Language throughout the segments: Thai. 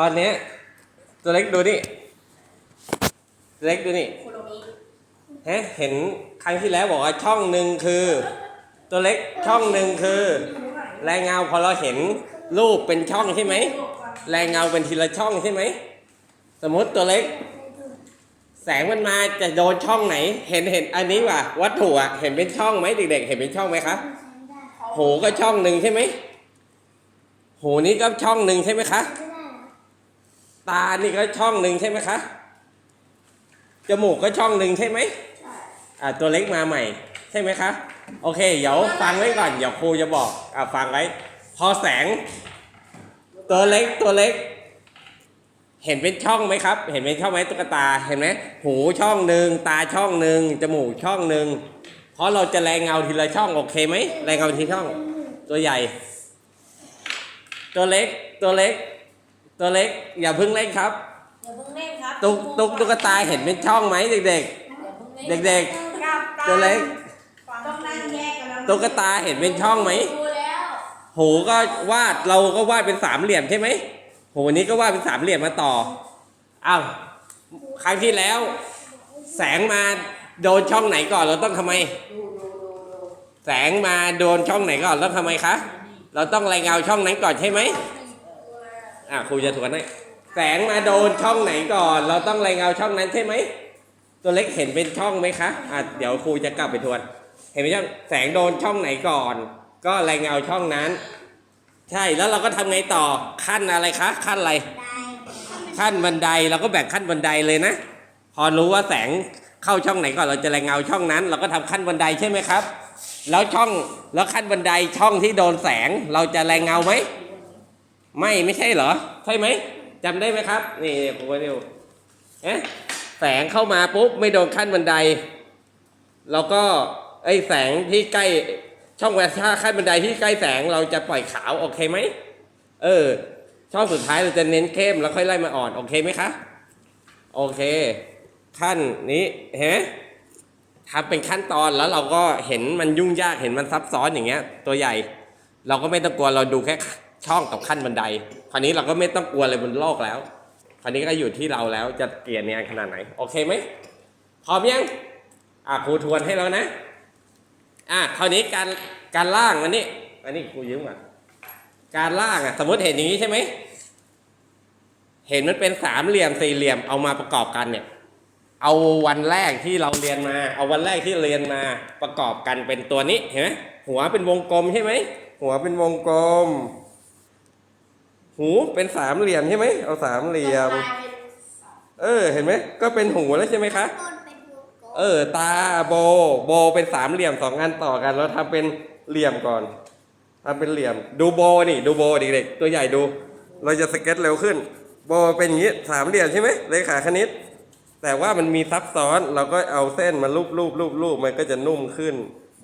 ตอนเนี้ยตัวเล็กดูนี่ตัวเล็กดูนี่คุโรมิฮะเห็นครั้งที่แล้วบอกว่าช่องหนึ่งคือ ตัวเล็กช่องหนึ่งคือ แรงเงาพอเราเห็นรูปเป็นช่องใช่ไหมแรงเงาเป็นทีละช่องใช่ไหมสมมติตัวเล็ก แสงมันมาจะโดนช่องไหน เห็นเห็นอันนี้ว่ะวัตถุอะเห็นเป็นช่องไหมเด็กๆ เห็นเป็นช่องไหมครับหูก็ช่องหนึ่งใช่ไหมหูนี้ก็ช่องหนึ่งใช่ไหมคะ ตานี่ก็ช่องหนึ่งใช่ไหมคะ จมูกก็ช่องหนึ่งใช่ไหมอ่าตัวเล็กมาใหม่ ใช่ไหมคะ โอเค เดี๋ยวฟังไว้ก่อน เดี๋ยวครูจะบอก อ่าฟังไว้ พอแสง ตัวเล็กตัวเล็ก เห็นเป็นช่องไหมครับ เห็นเป็นช่องไหมตุ๊กตา เห็นไหมหูช่องหนึ่งตาช่องหนึ่งจมูกช่องหนึ่งเพราะเราจะแรงเงาทีละช่องโอเคไหมแรงเงาทีละช่อง ตัวใหญ่ ตัวเล็กตัวเล็ก ตัวเล็กอย่าเพิ่งเล่นครับ อย่าเพิ่งเล่นครับตุ๊กตุ๊กตุ๊กตาเห็นเป็นช่องไหมเด็กอย่าเพิ่งๆเล่นเด็กกลับๆตัวเล็กต้องนั่งแยกกันแล้วตุ๊กตาเห็นเป็นช่องไหมดูแล้วหูก็วาดเราก็วาดเป็นสามเหลี่ยมใช่ไหมหูนี้ก็วาดเป็นสามเหลี่ยมมาต่ออ้าวครั้งที่แล้ว แสงมาโดนช่องไหนก่อนเราต้องทำไมดูดูดูดูแสงมาโดนช่องไหนก่อนแล้วทำไมคะ เราต้องรายเงาช่องนั้นก่อนใช่ไหม อะครูจะทวนให้แสงมาโดนช่องไหนก่อน เราต้องรายเงาช่องนั้นใช่ไหม ตัวเล็กเห็นเป็นช่องไหมคะอะเดี๋ยวครูจะกลับไปทวน เห็นไหมช่องแสงโดนช่องไหนก่อน ก็รายเงาช่องนั้น ใช่แล้วเราก็ทำไงต่อขั้นอะไรคะ ขั้นอะไร ขั้นบันไดเราก็แบ่งขั้นบันไดเลยนะ พอรู้ว่าแสงเข้าช่องไหนก่อนเราจะรายเงาช่องนั้น เราก็ทำขั้นบันไดใช่ไหมครับ แล้วช่องแล้วขั้นบันไดช่องที่โดนแสงเราจะรายเงาไหม ไม่ไม่ใช่เหรอ ใช่ไหมจำได้ไหมครับ นี่ผมว่าเร็วเอ๊ะแสงเข้ามาปุ๊บไม่โดนขั้นบันไดเราก็ไอ้แสงที่ใกล้ช่องแวถ้าขั้นบันไดที่ใกล้แสงเราจะปล่อยขาวโอเคไหมเออ ช่องสุดท้ายเราจะเน้นเข้มแล้วค่อยไล่มาอ่อนโอเคไหมคะโอเค ขั้นนี้เห็นทำเป็นขั้นตอนแล้วเราก็เห็นมันยุ่งยากเห็นมันซับซ้อนอย่างเงี้ย ตัวใหญ่ เราก็ไม่ต้องกลัวเราดูแค่ ช่องกับขั้นบันได คราวนี้เราก็ไม่ต้องกลัวอะไรบนโลกแล้ว คราวนี้ก็อยู่ที่เราแล้วจะเกลียดเนียนขนาดไหน โอเคไหมพร้อมยังอะครูทวนให้แล้วนะ อะคราวนี้การการล่างอันนี้ อันนี้ครูยืมก่อนการล่างอะสมมติเห็นอย่างนี้ใช่ไหมเห็นมันเป็นสามเหลี่ยมสี่เหลี่ยมเอามาประกอบกันเนี่ย เอาวันแรกที่เราเรียนมา เอาวันแรกที่เรียนมาประกอบกันเป็นตัวนี้เห็นไหมหัวเป็นวงกลมใช่ไหมหัวเป็นวงกลม หูเป็นสามเหลี่ยมใช่ไหมเอาสามเหลี่ยม เออ เห็นไหมก็เป็นหูแล้วใช่ไหมคะ เออ ตาโบโบเป็นสามเหลี่ยมสองอันต่อกัน แล้วทำเป็นเหลี่ยมก่อนทำเป็นเหลี่ยม ดูโบนี่ ดูโบเด็กๆตัวใหญ่ดู เราจะสเก็ตเร็วขึ้น โบเป็นอย่างนี้สามเหลี่ยมใช่ไหมเลขาคณิต แต่ว่ามันมีซับซ้อนเราก็เอาเส้นมารูปรูปรูปรูปมันก็จะนุ่มขึ้น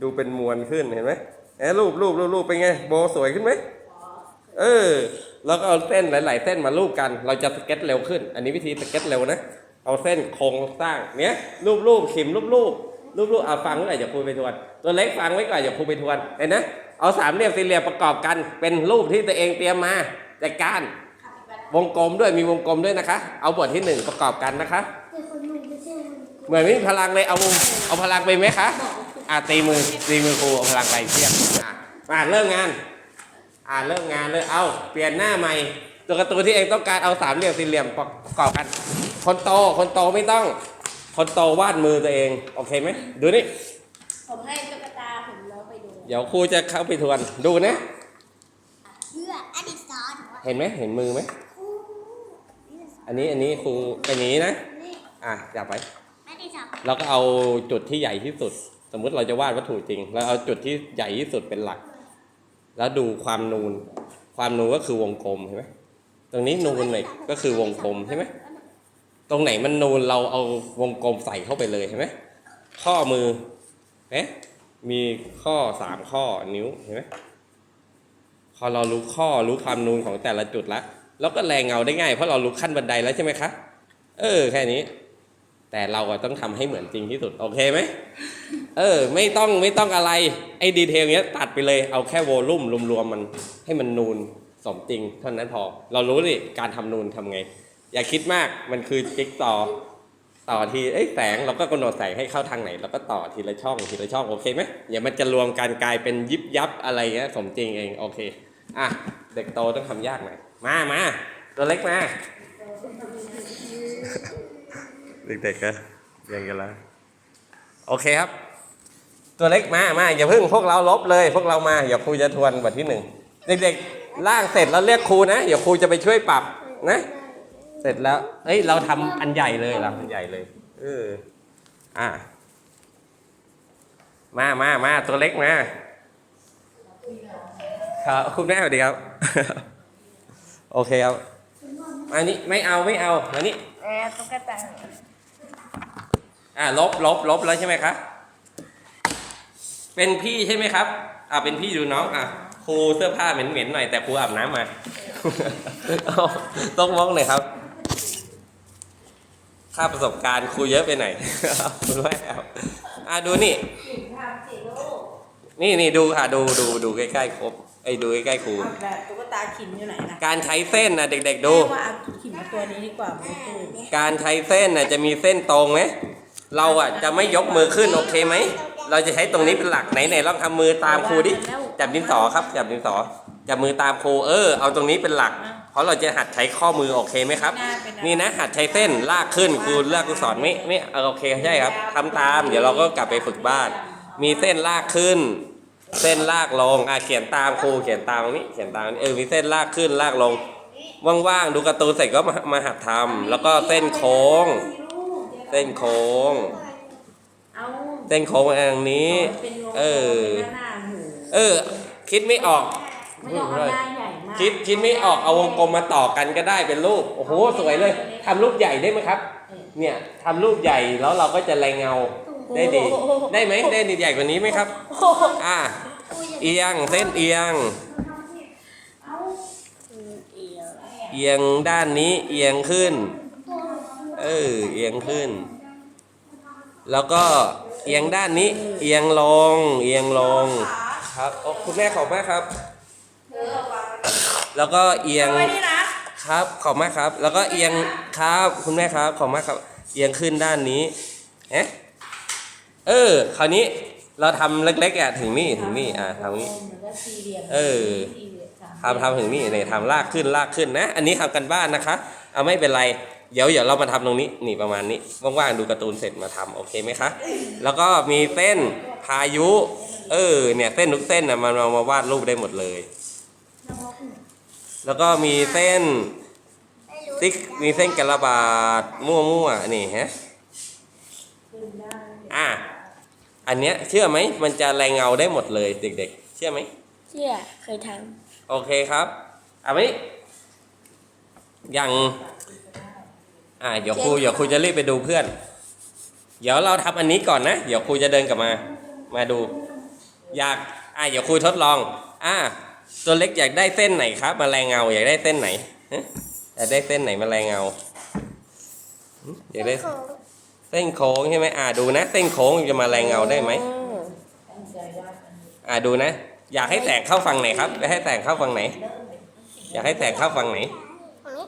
ดูเป็นมวลขึ้นเห็นไหมแอบรูปรูปรูปรูปเป็นไงโบสวยขึ้นไหมเออ เราก็เอาเส้นหลาย ๆ เส้นมารูปกัน เราจะสเก็ตเร็วขึ้น อันนี้วิธีสเก็ตเร็วนะ เอาเส้นโครงสร้างเนี้ยรูปรูปขิมรูปรูปรูปรูปเอาฟังไว้ก่อนอย่าพูดไปทวน ตัวเล็กฟังไว้ก่อนอย่าพูดไปทวนเห็นนะเอาสามเหลี่ยมสี่เหลี่ยมประกอบกัน เป็นรูปที่ตัวเองเตรียมมาจัดการวงกลมด้วยมีวงกลมด้วยนะคะ เอาบทที่หนึ่งประกอบกันนะคะเหมือนไม่มีพลังเลยเอาเอาพลังไปไหมคะอ่าตีมือตีมือครูเอาพลังไปเทียบอะมาเริ่มงาน อ่าเริ่มงานเลยเอาเปลี่ยนหน้าใหม่ ตัวการ์ตูนที่เองต้องการเอาสามเหลี่ยมสี่เหลี่ยมประกอบกัน คนโตคนโตไม่ต้อง คนโตวาดมือตัวเอง โอเคไหมดูนี่ผมให้ตุ๊กตาผมแล้วไปดูเดี๋ยวครูจะเข้าไปทวนดูนะเพื่ออดิสรเห็นไหมเห็นมือไหมอันนี้อันนี้ครูเป็นอย่างนี้นะอะจับไปไม่ได้สอนเราก็เอาจุดที่ใหญ่ที่สุด สมมุติเราจะวาดวัตถุจริงเราเอาจุดที่ใหญ่ที่สุดเป็นหลัก แล้วดูความนูน ความนูนก็คือวงกลมเห็นไหมตรงนี้นูนหน่อยก็คือวงกลมใช่ไหมตรงไหนมันนูนเราเอาวงกลมใส่เข้าไปเลยเห็นไหมข้อมือเอ๊ะมีข้อสามข้อนิ้วเห็นไหมพอเรารู้ข้อรู้ความนูนของแต่ละจุดแล้วเราก็แรงเงาได้ง่ายเพราะเรารู้ขั้นบันไดแล้วใช่ไหมคะ เออ แค่นี้ แต่เราอะต้องทำให้เหมือนจริงที่สุด โอเคไหมเออ ไม่ต้องไม่ต้องอะไร ไอ้ดีเทลเนี้ยตัดไปเลยเอาแค่โวลุ่มรวมๆมันให้มันนูนสมจริงเท่านั้นพอ เรารู้ดิการทำนูนทำไง อย่าคิดมากมันคือจิ๊กต่อต่อทีเอ้แสงเราก็กำหนดแสงให้เข้าทางไหนเราก็ต่อทีละช่องทีละช่องโอเคไหมอย่ามันจะรวมกันกลายเป็นยิบยับอะไรเงี้ยสมจริงเองโอเคอะเด็กโตต้องทำยากหน่อยมามาตัวเล็กมา เด็กๆก็เรียนกันแล้วโอเคครับ ตัวเล็กมามาอย่าเพิ่งพวกเราลบเลย พวกเรามาอย่าครูจะทวนบทที่หนึ่งเด็กๆล่างเสร็จแล้วเรียกครูนะเดี๋ยวครูจะไปช่วยปรับนะ เสร็จแล้วเอ้ยเราทำอันใหญ่เลยเราอันใหญ่เลยเอออะมามามาตัวเล็กมาครับคุณแม่สวัสดีครับ โอเคครับอันนี้ไม่เอาไม่เอาอันนี้แอตุ๊กตา อ่าลบลบลบแล้วใช่ไหมครับ เป็นพี่ใช่ไหมครับ อ่าเป็นพี่ดูน้อง อะครูเสื้อผ้าเหม็นๆหน่อยแต่ครูอาบน้ำมาเอาต้องมองหน่อยครับ ค่าประสบการณ์ครูเยอะไปหน่อยคุณแม่ครับอ่าดูนี่ทำสิลูกนี่นี่ดูค่ะดูดูดูใกล้ๆครบไอ้ยดูใกล้ๆครูแบบตุ๊กตาขิมอยู่ไหนนะการใช้เส้นนะเด็ก ๆ ดูแม่ว่าเอาขิมมาตัวนี้ดีกว่าไม่ตู้การใช้เส้นน่ะจะมีเส้นตรงไหม เราอะจะไม่ยกมือขึ้นโอเคไหม เราจะใช้ตรงนี้เป็นหลักไหนไหนลองทำมือตามครูดิ จับดินสอครับ จับดินสอ จับมือตามครูเออ เอาตรงนี้เป็นหลัก เพราะเราจะหัดใช้ข้อมือโอเคไหมครับหน้าเป็นอะไรนี่นะหัดใช้เส้นลากขึ้นครูเลือกครูสอนไม่ไม่เออโอเคใช่ครับทำตาม เดี๋ยวเราก็กลับไปฝึกบ้าน มีเส้นลากขึ้น เส้นลากลงอะเขียนตามครูเขียนตามตรงนี้เขียนตามเออมีเส้นลากขึ้นลากลงว่างๆดูการ์ตูนเสร็จก็มามาหัดทำแล้วก็เส้นโค้ง เส้นโค้ง เอาเส้นโค้งอย่างนี้ เป็นวงเออเป็นหน้าหมูเออ คิดไม่ออก ไม่ต้องเอาหน้าใหญ่มากคิดคิดไม่ออกเอาวงกลมมาต่อกันก็ได้เป็นรูป โอ้โหสวยเลยทำรูปใหญ่ได้ไหมครับ เนี่ยทำรูปใหญ่แล้วเราก็จะรายเงาได้ดี ได้ไหมได้ดีใหญ่กว่านี้ไหมครับโอ้โหอ่า เอียงเส้นเอียง เอียงด้านนี้เอียงขึ้น เออเอียงขึ้น แล้วก็เอียงด้านนี้ เอียงลง เอียงลง ครับโอ้คุณแม่ขอบมากครับ แล้วก็เอียงไว้นี่นะครับ ขอบมากครับ แล้วก็เอียงครับ คุณแม่ครับ ขอบมากครับ เอียงขึ้นด้านนี้เอ๊ะเออ คราวนี้เราทำเล็กๆอะถึงนี่ถึงนี่อะทำนี้ เหมือนกับสี่เหลี่ยมเออ สี่เหลี่ยมสามทำทำถึงนี่เนี่ยทำลากขึ้นลากขึ้นนะ อันนี้ทำกันบ้านนะคะ เอาไม่เป็นไร เดี๋ยวเดี๋ยวเรามาทำตรงนี้นี่ประมาณนี้ว่างๆดูการ์ตูนเสร็จมาทำโอเคไหมคะ แล้วก็มีเส้นพายุ เออเนี่ยเส้นทุกเส้นนะมันเอามาวาดรูปได้หมดเลย แล้วก็มีเส้นไม่รู้ติ๊กมีเส้นกระบาดมั่วๆนี่ฮะอะอันเนี้ยเชื่อไหมมันจะแรงเงาได้หมดเลยเด็ก ๆ เชื่อไหมเชื่อเคยทโอเคครับเอาไหมอย่าง อ่าเดี๋ยวครูเดี๋ยวครูจะรีบไปดูเพื่อน เดี๋ยวเราทำอันนี้ก่อนนะ เดี๋ยวครูจะเดินกลับมา มาดู อยากอ่าเดี๋ยวครูทดลอง อ่า ตัวเล็กอยากได้เส้นไหนครับมาแรงเงาอยากได้เส้นไหนฮะอยากได้เส้นไหนมาแรงเงาหึอยากได้ำเส้นโค้งใช่ไหมอ่าดูนะ เส้นโค้งจะมาแรงเงาได้ไหมอ่าดูนะ อยากให้แสงเข้าฝั่งไหนครับให้แสงเข้าฝั่งไหน อยากให้แสงเข้าฝั่งไหนอันนี้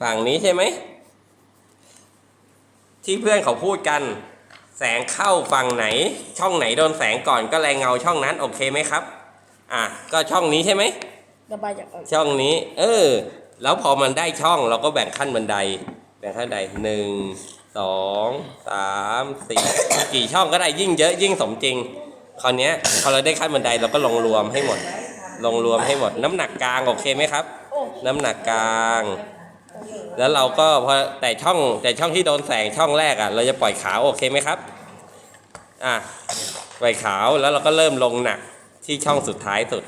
ฝั่งนี้ใช่ไหม ที่เพื่อนเขาพูดกัน แสงเข้าฝั่งไหน ช่องไหนโดนแสงก่อนก็แรงเงาช่องนั้นโอเคไหมครับ อะก็ช่องนี้ใช่ไหมระบายจากช่องนี้ เออ แล้วพอมันได้ช่องเราก็แบ่งขั้นบันได แบ่งขั้นบันไดหนึ่งสองสามสี่กี่ช่องก็ได้ยิ่งเยอะยิ่งสมจริง คราวเนี้ยพอเราได้ขั้นบันไดเราก็ลงรวมให้หมด ลงรวมให้หมด น้ำหนักกลางโอเคไหมครับ น้ำหนักกลาง แล้วเราก็พอแต่ช่องแต่ช่องที่โดนแสงช่องแรกอะ เราจะปล่อยขาวโอเคไหมครับ อะปล่อยขาวแล้วเราก็เริ่มลงหนักที่ช่องสุดท้ายสุด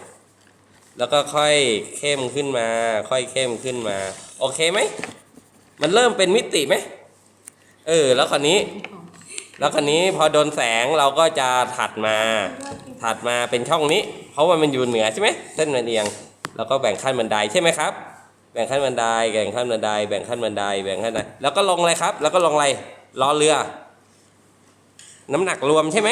แล้วก็ค่อยเข้มขึ้นมา ค่อยเข้มขึ้นมา โอเคไหมมันเริ่มเป็นมิติไหมเออ แล้วคราวนี้ แล้วคราวนี้พอโดนแสงเราก็จะถัดมา ถัดมาเป็นช่องนี้ เพราะว่ามันอยู่เหนือใช่ไหมเส้นมันเอียง แล้วก็แบ่งขั้นบันไดใช่ไหมครับ แบ่งขั้นบันไดแบ่งขั้นบันไดแบ่งขั้นบันไดแบ่งขั้นบันไดแล้วก็ลงเลยครับ แล้วก็ลงอะไรรอเรือ น้ำหนักรวมใช่ไหม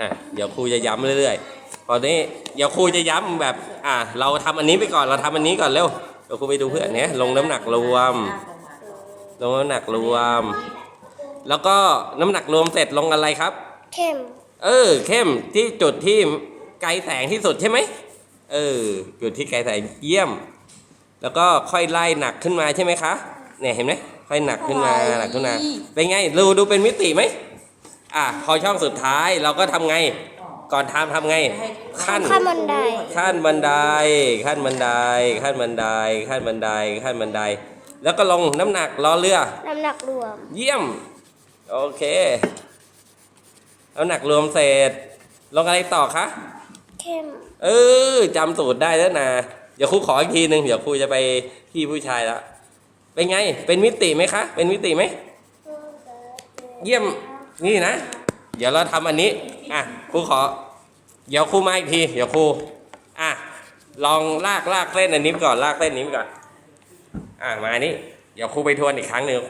อะเดี๋ยวครูจะย้ำเรื่อยๆตอนนี้เดี๋ยวครูจะย้ำแบบ อะเราทำอันนี้ไปก่อนเราทำอันนี้ก่อนเร็วเดี๋ยวครูไปดูเพื่อนเนี้ยลงน้ำหนักรวม ลงน้ำหนักรวม แล้วก็น้ำหนักรวมเสร็จลงอะไรครับ เข้ม เออ เข้มที่จุดที่ไกลแสงที่สุดใช่ไหมเออจุดที่ไกลแสงเยี่ยม แล้วก็ค่อยไล่หนักขึ้นมาใช่ไหมคะเนี่ยเห็นไหมค่อยหนักขึ้นมาหนักขึ้นมาเป็นไงดูดูเป็นมิติไหมอะพอช่องสุดท้ายเราก็ทำไง ก่อนทำทำไง ขั้นข้ามบันไดขั้นบันไดขั้นบันไดขั้นบันไดขั้นบันไดขั้นบันได แล้วก็ลงน้ำหนักล้อเรือน้ำหนักรวม เยี่ยม โอเคน้ำหนักรวมเสร็จลงอะไรต่อคะเข้มเออจำสูตรได้แล้วนะ เดี๋ยวครูขออีกทีหนึ่งเดี๋ยวครูจะไปที่ผู้ชายแล้วเป็นไง เป็นมิติไหมคะ เป็นมิติไหม เยี่ยม นี่นะ เดี๋ยวเราทำอันนี้ อะ ครูขอ เดี๋ยวครูมาอีกที เดี๋ยวครู อะ ลองลากลากเส้นอันนี้ก่อน ลากเส้นนี้ก่อน อะ มาอันนี้ เดี๋ยวครูไปทวนอีกครั้งหนึ่ง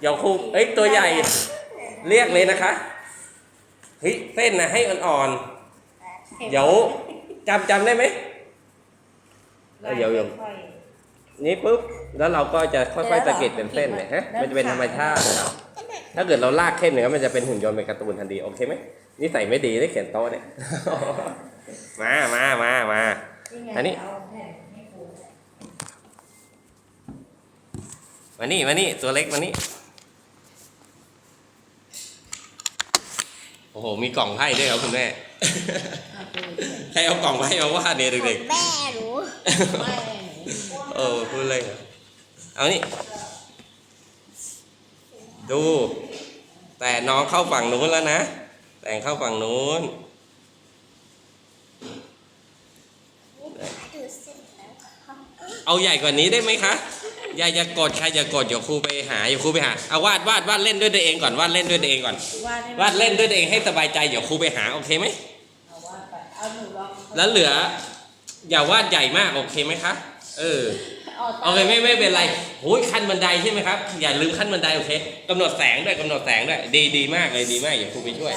เดี๋ยวครู เอ้ย ตัวใหญ่ เรียกเลยนะคะ เฮ้ย เส้นนะให้อ่อนๆ เดี๋ยวจำจำได้ไหม เดี๋ยวเดี๋ยวนี่ปุ๊บแล้วเราก็จะค่อยๆสะเก็ดเป็นเส้นเลยฮะมันจะเป็นธรรมชาติครับถ้าเกิดเราลากเข้มเนี่ยมันจะเป็นหุ่นยนต์เป็นการ์ตูนทันทีโอเคไหมนี่ใส่ไม่ดีได้เขียนโต๊ะเนี่ยมามามามาอันนี้มานี่มานี่ตัวเล็กมานี่โอ้โหมีกล่องให้ด้วยครับคุณแม่ ใครเอากล่องให้มาวาดเนี่ยเด็กๆแม่หนูเออพูดเลยเหรอเอานี่ ดู แต่น้องเข้าฝั่งนู้นแล้วนะ แต่งเข้าฝั่งนู้นดูเสร็จแล้วค่ะเอาใหญ่กว่านี้ได้ไหมคะอย่าอย่ากดใครอย่ากดเดี๋ยวครูไปหาเดี๋ยวครูไปหาเอาวาดวาดวาดเล่นด้วยตัวเองก่อนวาดเล่นด้วยตัวเองก่อนวาดเล่นด้วยตัวเองให้สบายใจเดี๋ยวครูไปหาโอเคไหม เอาวาดไปเอาหนูลองแล้วเหลือ อย่าวาดใหญ่มากโอเคไหมคะ เออเอาโอเคไม่ไม่เป็นไรโอ้ยขั้นบันไดใช่ไหมครับ อย่าลืมขั้นบันไดโอเคกำหนดแสงด้วยกำหนดแสงด้วยดีดีมากเลยดีมากเดี๋ยวครูไปช่วย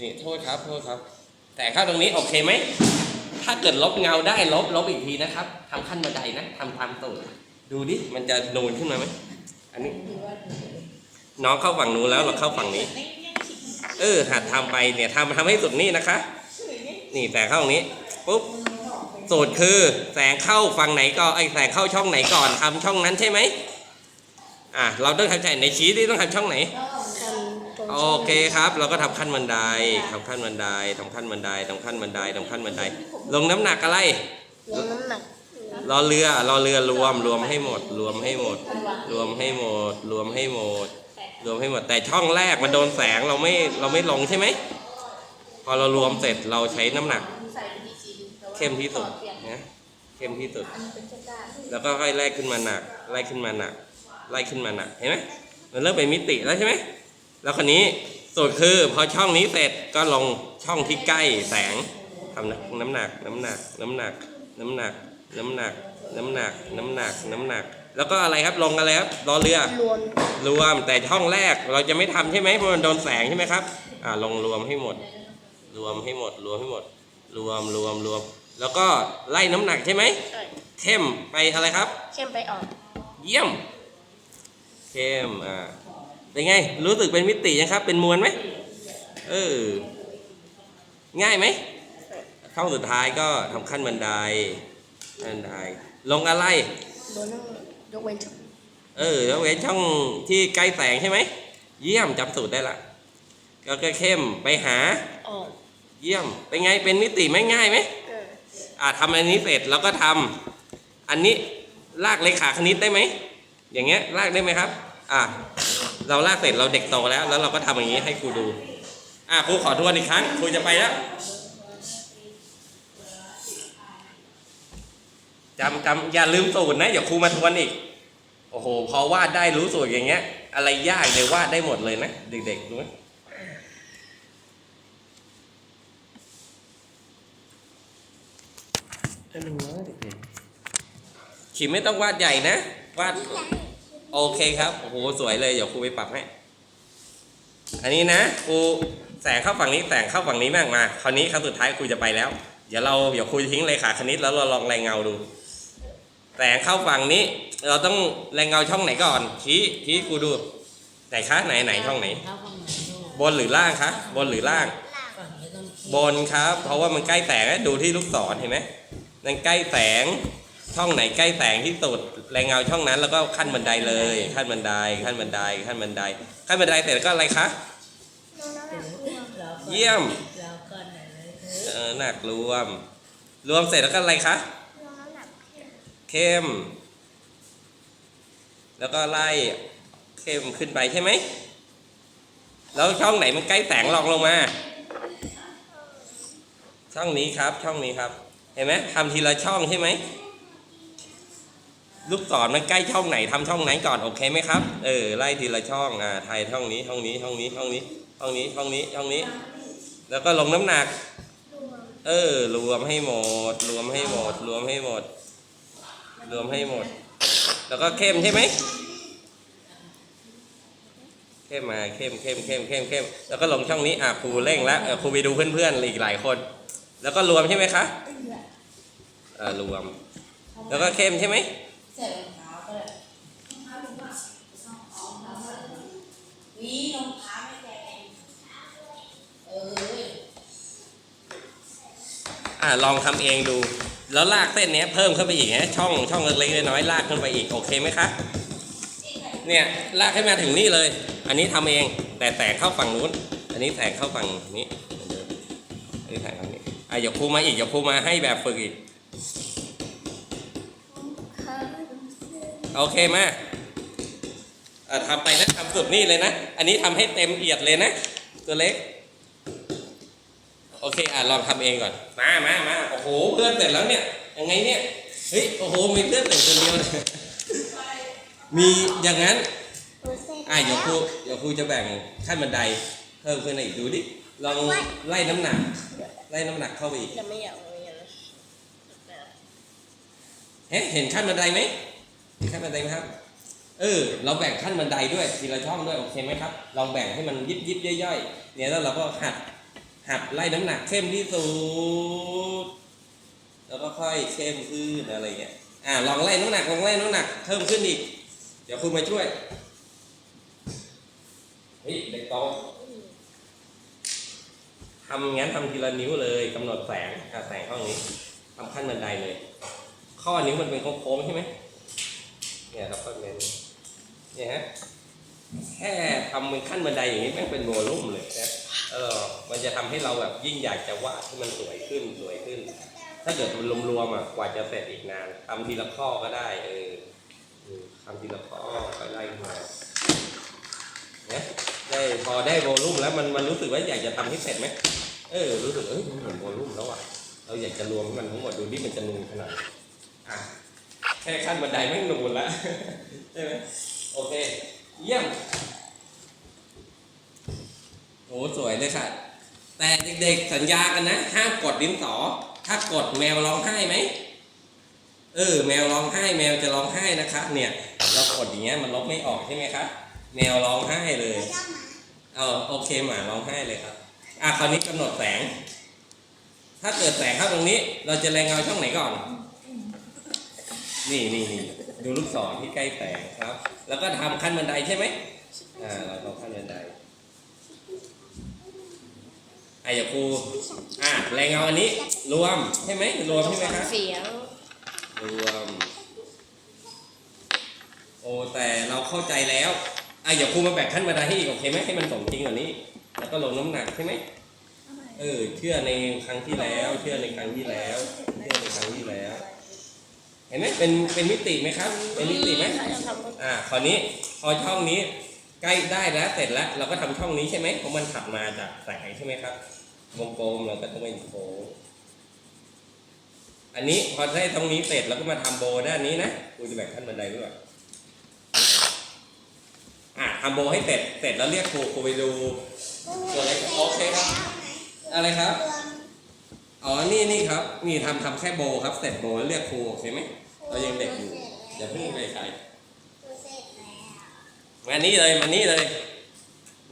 นี่โทษครับโทษครับ แต่เข้าตรงนี้โอเคไหม ถ้าเกิดลบเงาได้ลบลบอีกทีนะครับทำขั้นบันไดนะทำตามตูดดูดิมันจะนูนขึ้นมาไหมอันนี้ น้องเข้าฝั่งนู้นแล้วเราเข้าฝั่งนี้ เออหัดทำไปเนี่ยทำทำให้สุดนี่นะคะ นี่แสงเข้าตรงนี้ปุ๊บสูตรคือแสงเข้าฝั่งไหนก็ไอยแสงเข้าช่องไหนก่อนทำช่องนั้นใช่ไหมอะเราต้องทำใจในชี้ที่ต้องทำช่องไหนทำตรงโอเคครับ เราก็ทำขั้นบันไดทำขั้นบันไดทำขั้นบันไดทำขั้นบันไดทำขั้นบันได ลงน้ำหนักอะไรลงน้ำหนักรอเรือรอเรือรวมรวมให้หมด รวมให้หมด รวมให้หมด รวมให้หมด รวมให้หมด แต่ช่องแรกมันโดนแสงเราไม่เราไม่ลงใช่ไหมพ อเรารวมเสร็จเราใช้น้ำหนักเข้มที่สุดนะเข้มที่สุด แล้วก็ค่อยไล่ขึ้นมาหนัก ไล่ขึ้นมาหนัก ไล่ขึ้นมาหนัก เห็นไหมมันเริ่มเป็นมิติแล้วใช่ไหม แล้วคนนี้สูตรคือพอช่องนี้เสร็จก็ลงช่องที่ใกล้แสงทำน้ำหนัก น้ำหนัก น้ำหนัก น้ำหนัก น้ำหนัก น้ำหนัก น้ำหนัก น้ำหนัก แล้วก็อะไรครับ ลงอะไรครับรอเรือรวมรวม แต่ช่องแรกเราจะไม่ทำใช่ไหมเพราะมันโดนแสงใช่ไหมครับ อ่า ลงรวมให้หมด รวมให้หมด รวมให้หมด รวมรวมรวม แล้วก็ไล่น้ำหนักใช่ไหมใช่เข้มไปอะไรครับ เข้มไปออก เยี่ยม เข้มอ่าเป็นไง รู้สึกเป็นมิติยังครับ เป็นมวลไหมเออ ง่ายไหมช่องสุดท้ายก็ทำขั้นบันไดบันไดลงอะไรโดนนั่งยกเว้นชุดเออแล้วเว้นช่องที่ใกล้แสงใช่ไหม เยี่ยมจำสูตรได้ละ ก็ก็เข้มไปหาออก เยี่ยม เป็นไง เป็นมิติไหม่ง่ายไหมเอออ่าทำอันนี้เสร็จแล้วก็ทำอันนี้ลากเลขาคณิตได้ไหม อย่างเงี้ยลากได้ไหมครับ อ่าเราลากเสร็จเราเด็กโตแล้ว แล้วเราก็ทำอย่างนี้ให้ครูดู อ่าครูขอทวนอีกครั้งครูจะไปแล้วจำจำอย่าลืมสูตรนะ อย่าครูมาทวนอีก โอ้โห พอวาดได้รู้สูตรอย่างเงี้ย อะไรยากเลยวาดได้หมดเลยนะ เด็กๆดูไหม ขีดไม่ต้องวาดใหญ่นะ วาด โอเคครับ โอ้โห สวยเลย เดี๋ยวครูไปปรับให้ อันนี้นะครูแสงเข้าฝั่งนี้แสงเข้าฝั่งนี้บ้างมา คราวนี้ครั้งสุดท้ายครูจะไปแล้ว เดี๋ยวเราเดี๋ยวครูจะทิ้งเลยค่ะคณิตแล้วเราลองแรงเงาดู แสงเข้าฝั่งนี้ เราต้องแรงเงาช่องไหนก่อน ชี้ชี้ครูดู ไหนคะไหนไหนช่องไหนเข้าฝั่งไหนลูกบนหรือล่างคะ บนหรือล่างฝั่งนี้ต้องชี้บนครับ เพราะว่ามันใกล้แสงนะดูที่ลูกศรเห็นไหม นั่นใกล้แสงช่องไหนใกล้แสงที่สุดแรงเงาช่องนั้นแล้วก็ขั้นบันไดเลย ขั้นบันไดขั้นบันไดขั้นบันได ขั้นบันไดเสร็จแล้วก็อะไรคะลงน้ำหนักรวมเราก็เยี่ยมเราก็ไหนเลยเถเออะอหนักรวม รวมเสร็จแล้วก็อะไรคะลงน้ำหนักเข้มเข้ม แล้วก็ไล่เข้มขึ้นไปใช่ไหมแล้วช่องไหนมันใกล้แสงลองลงมา ช่องนี้ครับช่องนี้ครับเห็นไหมทำทีละช่องใช่ไหมลูกศรมันใกล้ช่องไหนทำช่องไหนก่อนโอเคไหมครับ เออไล่ทีละช่องอ่าไทยช่องนี้ช่องนี้ช่องนี้ช่องนี้ช่องนี้ช่องนี้ช่องนี้ แล้วก็ลงน้ำหนัก เออ รวมให้หมด รวมให้หมด รวมให้หมด รวมให้หมด แล้วก็เข้มใช่ไหมเข้มมาเข้มเข้มเข้มเข้มเข้มแล้วก็ลงช่องนี้อะครูเร่งแล้วครูไปดูเพื่อนๆอีกหลายคน แล้วก็รวมใช่ไหมคะ อ่ารวม แล้วก็เข้มใช่ไหมใส่รองเท้าก็ได้นี่รองเท้าไม่แกเองเอออ่าลองทำเองดู แล้วลากเส้นนี้เพิ่มขึ้นไปอีกนะช่องช่องเล็กๆน้อยๆลากขึ้นไปอีกโอเคไหมคะเนี่ยลากให้มาถึงนี่เลย อันนี้ทำเองแต่แสงเข้าฝั่งนู้น อันนี้แสงเข้าฝั่งนี้อันนี้แสงเข้านี้อะเดี๋ยวครูมาอีกเดี๋ยวครูมาให้แบบฝึกอีก โอเคมาอะทำไปนะทำสุดนี่เลยนะ อันนี้ทำให้เต็มเอียดเลยนะ ตัวเล็ก โอเคอะลองทำเองก่อน มามามาโอ้โห เพื่อนเสร็จแล้วเนี่ย ยังไงเนี่ย เฮ้ย โอ้โห มีเพื่อนเสร็จคนเดียวเลยมีอย่างนั้นตัวเส้นอะเดี๋ยวครูเดี๋ยวครูจะแบ่งขั้นบันไดเพิ่มขึ้นอีกดูดิ ลองไล่น้ำหนัก ไล่น้ำหนักเข้าไปอีกจะไม่อยากเอาอย่างนั้นเฮ้เห็นขั้นบันไดไหมเห็น ขั้นบันไดไหมครับ เออ เราแบ่งขั้นบันไดด้วยทีละช่องด้วยโอเคไหมครับ ลองแบ่งให้มันยิบยิบย่อยๆ เนี่ยแล้วเราก็หัดหัดไล่น้ำหนักเข้มที่สุด แล้วก็ค่อยเข้มขึ้นอะไรเงี้ย อ่าลองไล่น้ำหนักลองไล่น้ำหนักเพิ่มขึ้นอีก เดี๋ยวคุณมาช่วย เฮ้ยเด็กโตทำงั้นทำทีละนิ้วเลยกำหนดแสงอะแสงห้องนี้ทำขั้นบันไดเลย ข้อนิ้วมันเป็นโค้งๆใช่ไหม เนี่ยครับก็เป็นเนี่ยฮะแค่ทำเป็นขั้นบันไดอย่างนี้แม่งเป็นโวลุ่มเลยนะเออมันจะทำให้เราแบบยิ่งอยากจะวาดให้มันสวยขึ้นสวยขึ้น ถ้าเกิดมันรวมๆอะกว่าจะเสร็จอีกนานทำทีละข้อก็ได้เออทำทีละข้อก็ไล่มาเนี่ยได้พอได้โวลุ่มแล้วมันมันรู้สึกว่าอยากจะทำให้เสร็จไหมเออรู้สึกเอ้ยมันเหมือนโวลุ่มแล้วอะเราอยากจะรวมมันทั้งหมดดูดิมันจะนูนขนาดไหนอะ แค่ขั้นบันไดไม่งนูนละใช่ไหมโอเค เยี่ยมโอ้สวยเลยค่ะ แต่เด็กๆสัญญากันนะ ห้ามกดดินสอ ถ้ากดแมวร้องไห้ไหมเออแมวร้องไห้แมวจะร้องไห้นะคะเนี่ยเรากดอย่างเงี้ยมันลบไม่ออกใช่ไหมครับแมวร้องไห้เลยเออโอเคหมาร้องไห้เลยครับอะคราวนี้กำหนดแสง ถ้าเกิดแสงเข้าตรงนี้ เราจะแรงเงาช่องไหนก่อน นี่นี่นี่ดูลูกศรที่ใกล้แสงครับ แล้วก็ทำขั้นบันไดใช่ไหมอ่าเราทำขั้นบันไดอะอย่าครูอะแรงเงาอันนี้ รวมใช่ไหมรวมใช่ไหมครับเสียงรวม โอ้แต่เราเข้าใจแล้วอะอย่าครูมาแบ่งขั้นบันไดให้อีกโอเคไหมให้มันสมจริงกว่านี้ แล้วก็ลงน้ำหนักใช่ไหมเออเชื่อในครั้งที่แล้ว เชื่อในครั้งที่แล้ว เชื่อในครั้งที่แล้ว เห็นไหมเป็นเป็นมิติไหมครับ เป็นมิติไหมถ้าจะทำอ่าคราวนี้พอช่องนี้ใกล้ได้แล้วเสร็จแล้ว เราก็ทำช่องนี้ใช่ไหมเพราะมันถัดมาจากแสงใช่ไหมครับวงกลมเราก็ต้องเป็นโค้งอันนี้พอได้ตรงนี้เสร็จแล้วก็มาทำโบด้านนี้นะกูจะแบ่งขั้นบันไดด้วยอะทำโบให้เสร็จเสร็จแล้วเรียกครูครูไปดูตัวเล็กโอเคครับ อะไรครับ อ๋อ นี่นี่ครับ นี่ทำทำแค่โบครับ เสร็จโบแล้วเรียกครูโอเคไหมเรายังเด็กอยู่ อย่าเพิ่งไปใช้ตัวเสร็จแล้วมานี่เลยมานี่เลย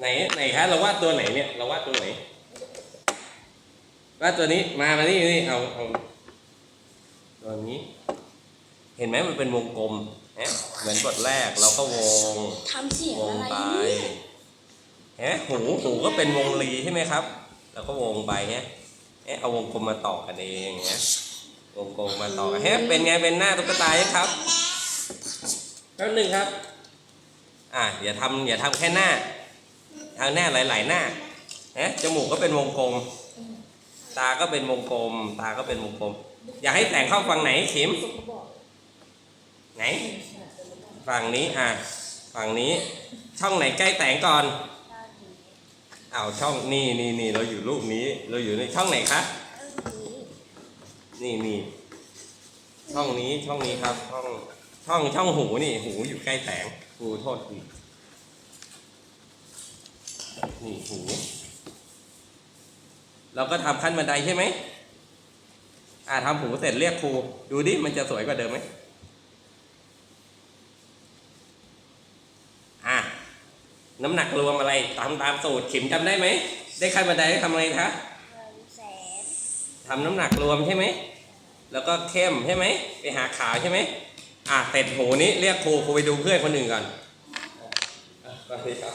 ไหนไหนคะเราวาดตัวไหนเนี่ยเราวาดตัวไหนวาดตัวนี้มามานี่นี่เอาเอาตัวนี้ เห็นไหมมันเป็นวงกลมเห็นเหมือนกดแรกเราก็วงทำเสียงวงอะไรไปเนี่ยเห็นไหมหูหูก็เป็นวงรีใช่ไหมครับ แล้วก็วงไปเฮ้ เอ๊ะเอาวงกลมมาต่อกันเองเงี้ยวงกลมมาต่อกันเฮ้เป็นไงเป็นหน้าตุ๊กตายังครับแป๊บหนึงครับอะอย่าทำอย่าทำแค่หน้าทางหน้าหลาย ๆ หน้าเอ๊ะจมูกก็เป็นวงกลม ตาก็เป็นวงกลม ตาก็เป็นวงกลม อยากให้แต่งเข้าฝั่งไหนขิมไหน ฝั่งนี้อะฝั่งนี้ช่องไหนใกล้แสงก่อน อ้าวช่องนี่นี่นี่เราอยู่รูปนี้ เราอยู่ในช่องไหนคะนี่นี่ช่องนี้ช่องนี้ครับ ช่องช่องช่องหูนี่ หูอยู่ใกล้แสงหูโทษทีนี่หู เราก็ทำขั้นบันไดใช่ไหมอ่าทำหูเสร็จเรียกครู ดูดิมันจะสวยกว่าเดิมไหมอะ น้ำหนักรวมอะไรตามตามสูตรขิมจำได้ไหม ได้ขั้นบันไดได้ทำอะไรคะแสนทำน้ำหนักรวมใช่ไหม แล้วก็เข้มใช่ไหม ไปหาขาวใช่ไหมอะเสร็จหูนี้เรียกครูครูไปดูเพื่อนคนอื่นก่อนอะสวัสดีครับ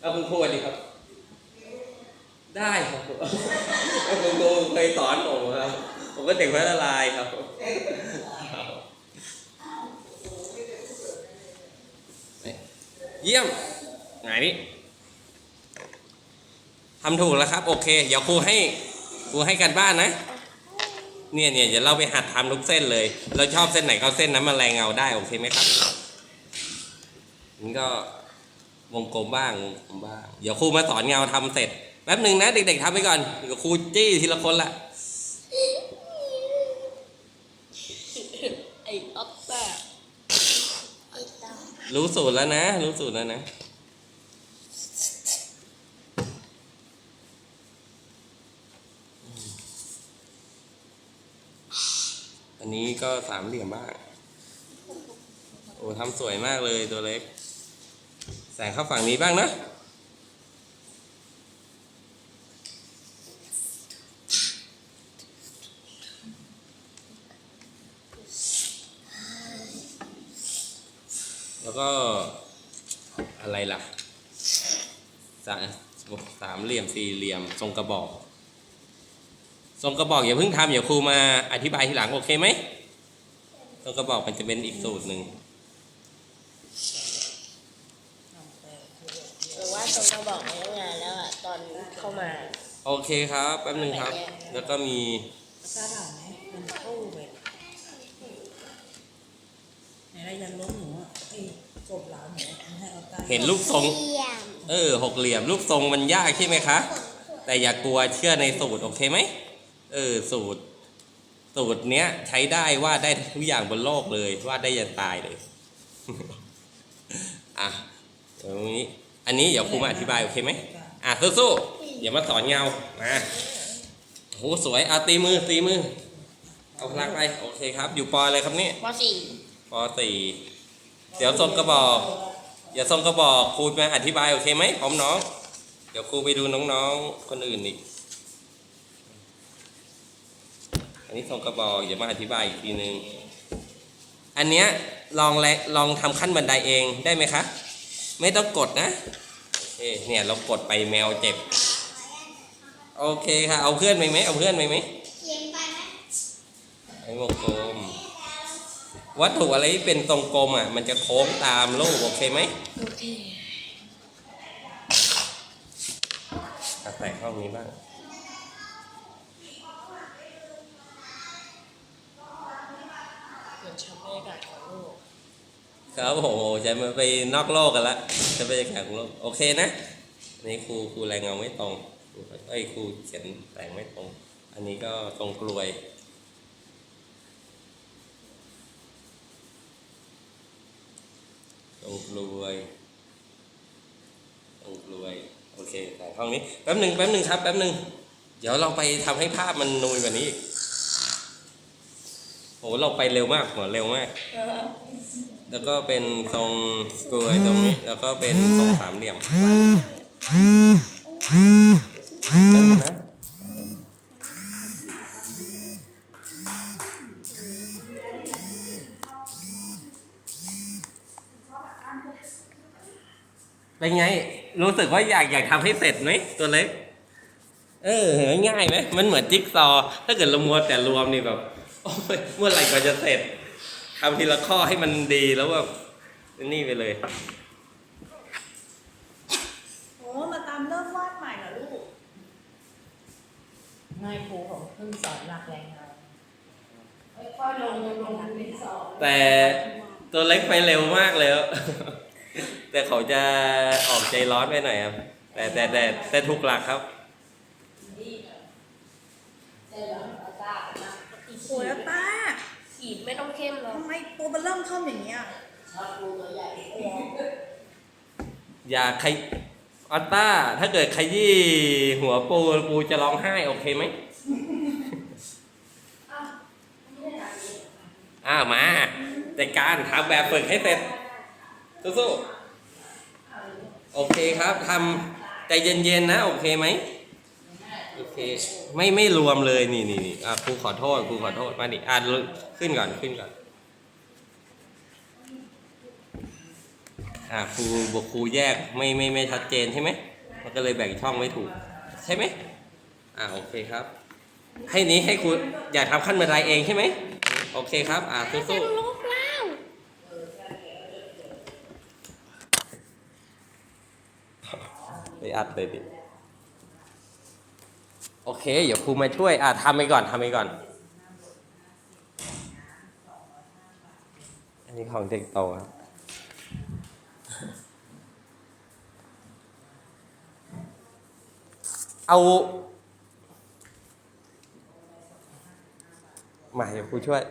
เอาคุณครูสวัสดีครับ ได้ครับเอาคุณครูเคยสอนผมครับ ผมก็เด็กพัฒลายครับ เยี่ยม ไหนนี่ทำถูกแล้วครับ โอเค เดี๋ยวครูให้ครูให้กันบ้านนะ เนี่ยเนี่ยเดี๋ยวเราไปหัดทำทุกเส้นเลย เราชอบเส้นไหนก็เส้นนั้นมาแรงเงาได้โอเคไหมครับนี่ก็วงกลมบ้างวงกลมบ้าง เดี๋ยวครูมาสอนเงาทำเสร็จแป๊บหนึ่งนะเด็กๆทำไปก่อนเดี๋ยวครูจี้ทีละคนละไอ้ออฟเตอร์ไอ้ตารู้สูตรแล้วนะ รู้สูตรแล้วนะ อันนี้ก็ สามเหลี่ยมบ้าง โอ้ทำสวยมากเลยตัวเล็ก แสงเข้าฝั่งนี้บ้างนะ แล้วก็อะไรล่ะสามสามเหลี่ยมสี่เหลี่ยมทรงกระบอกทรงกระบอกอย่าเพิ่งทำเดี๋ยวครูมาอธิบายทีหลังโอเคไหม ทรงกระบอกมันจะเป็นอีกสูตรหนึ่งหรือว่าตรงกระบอกไว้ตั้งนานแล้วอะตอนเข้ามา โอเคครับแป๊บหนึ่งครับ แล้วก็มีกล้าถามไหมมันตู้ไปไหนได้ยันล้มหนูอะไอ้กบหลานหนูมันให้เอาตาเห็นรูปทรงเยี่ยมเออหกเหลี่ยมรูปทรงมันยากใช่ไหมคะ แต่อย่ากลัวเชื่อในสูตรโอเคไหม เออสูตร สูตรเนี้ย ใช้ได้วาดได้ทุกอย่างบนโลกเลยวาดได้ยันตายเลย อะเดี๋ยวนี้ อันนี้เดี๋ยวครูมาอธิบายโอเคไหมอะสู้ๆเดี๋ยวมาสอนเงามาโหสวยเอาตีมือตีมือ เอาพลังไปโอเคครับ อยู่ปออะไรครับเนี่ยปสี่ปสี่เดี๋ยวทรงกระบอกอย่าทรงกระบอกครูมาอธิบายโอเคไหมพร้อมน้อง เดี๋ยวครูไปดูน้องๆคนอื่นอีก อันนี้ทรงกระบอกอย่ามาอธิบายอีกทีนึง อันเนี้ยลองแลลองทำขั้นบันไดเองได้ไหมคะไม่ต้องกดนะโอเคเนี่ยเรากดไปแมวเจ็บ โอเคค่ะ เอาเพื่อนไปไหมเอาเพื่อนไปไหมเขียนไปไหมไอ้วงกลม วัตถุอะไรที่เป็นทรงกลมอะ มันจะโค้งตามรูปโอเคไหมโอเคอะใส่ห้องนี้บ้าง เหมือนชั้นบรรยากาศของโลก ครับโอ้โหจะมาไปนอกโลกกันละจะไปแข่งโลกโอเคนะนี่ครูครูแรงเงาไม่ตรงครูเอ้ครูเขียนแต่งไม่ตรง อันนี้ก็ตรงกลวยตรงกลวยตรงกลวยโอเคแต่ห้องนี้แป๊บหนึ่งแป๊บหนึ่งครับแป๊บหนึ่งเดี๋ยวเราไปทำให้ภาพมันนูนกว่านี้อีก โหเราไปเร็วมากหัวเร็วมาก แล้วก็เป็นทรงกลวยตรงนี้ แล้วก็เป็นทรงสามเหลี่ยมเป็นไง รู้สึกว่าอยากอยากทำให้เสร็จไหมตัวเล็ก เออง่ายไหมมันเหมือนจิ๊กซอว์ถ้าเกิดเรามัวแต่รวมนี่แบบ โอ้ยเมื่อไหร่ก็จะเสร็จทำทีละข้อให้มันดีแล้วแบบนี่ไปเลยโอ้มาตามเริ่มวาดใหม่เหรอลูกนายครูของเพิ่งสอนหลักแรงเงาค่อยๆลงลงลงเป็นสองแต่ตัวเล็กไปเร็วมากเลยแต่เขาจะออกใจร้อนไปหน่อยครับ แต่แต่แต่แต่ถูกหลักครับเจอแล้วเอาตามา โอ้ยแล้วตาขีดไม่ต้องเข้มหรอกทำไมตัวมันเริ่มเข้าอย่างเงี้ยชอบครูตัวใหญ่อย่าใครออตต้า ถ้าเกิดขยี้หัวปูปูจะร้องไห้โอเคไหมอ้าวมาจัดการทำแบบฝึกให้เสร็จสู้ๆโอเคครับทำใจเย็นๆนะ โอเคไหมโอ เค ไม่ไม่รวมเลยนี่นี่นี่อะครูขอโทษครูขอโทษมาดิอ่านขึ้นก่อนขึ้นก่อนอ่าครูบอกครูแยกไม่ไม่ไม่ชัดเจนใช่ไหมมันก็เลยแบ่งช่องไม่ถูก ใช่ไหมอ่าโอเคครับ ให้นี้ให้ครูอยากทำขั้นบันไดเองใช่ไหมโอเคครับ อ่าสู้จะลุกแล้วๆไปอัดเลยดิ โอเค เดี๋ยวครูมาช่วย อะทำไปก่อนทำไปก่อน อันนี้ของเด็กโตครับเอา มาเดี๋ยวครูช่วย